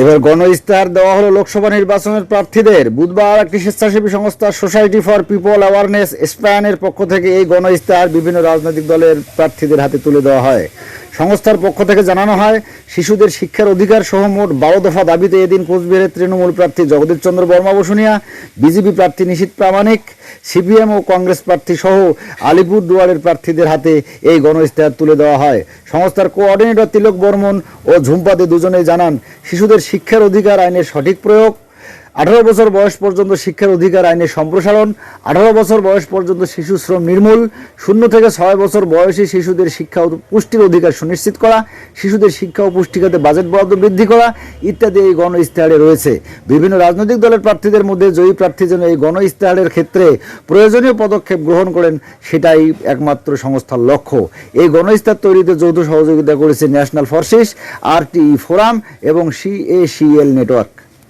এবার গণ ইস্তাহার দেওয়া হলো লোকসভা নির্বাচনের প্রার্থীদের। বুধবার একটি স্বেচ্ছাসেবী সংস্থা সোসাইটি ফর পিপল অ্যাওয়ারনেস স্প্যানের পক্ষ থেকে এই গণ ইস্তাহার বিভিন্ন রাজনৈতিক দলের প্রার্থীদের হাতে তুলে দেওয়া হয়। সংস্থার পক্ষ থেকে জানানো হয়, শিশুদের শিক্ষার অধিকার সহ মোট বারো দফা দাবিতে এদিন কোচবিহারের তৃণমূল প্রার্থী জগদীশ চন্দ্র বর্মা বসুনিয়া বিজেপি প্রার্থী নিশীত প্রামাণিক, সিপিএম ও কংগ্রেস প্রার্থী সহ আলিপুর দুয়ারের প্রার্থীদের হাতে এই গণ ইস্তেহার তুলে দেওয়া হয়। সংস্থার কোঅর্ডিনেটর তিলক বর্মন ও ঝুম্পাতে দুজনেই জানান, শিশুদের শিক্ষার অধিকার আইনের সঠিক প্রয়োগ আঠারো বছর বয়স পর্যন্ত শিক্ষার অধিকার, আইনের সম্প্রসারণ, আঠারো বছর বয়স পর্যন্ত শিশু শ্রম নির্মূল, শূন্য থেকে ছয় বছর বয়সী শিশুদের শিক্ষা পুষ্টির অধিকার সুনিশ্চিত করা, শিশুদের শিক্ষা ও পুষ্টিখাতে বাজেট বরাদ্দ বৃদ্ধি করা ইত্যাদি এই গণ ইস্তেহারে রয়েছে। বিভিন্ন রাজনৈতিক দলের প্রার্থীদের মধ্যে জয়ী প্রার্থী যেন এই গণ ইস্তেহারের ক্ষেত্রে প্রয়োজনীয় পদক্ষেপ গ্রহণ করেন, সেটাই একমাত্র সংস্থার লক্ষ্য। এই গণ ইস্তাহার তৈরিতে যৌথ সহযোগিতা করেছে ন্যাশনাল ফোর্সেস আরটিই ফোরাম এবং সিএসিএল নেটওয়ার্ক।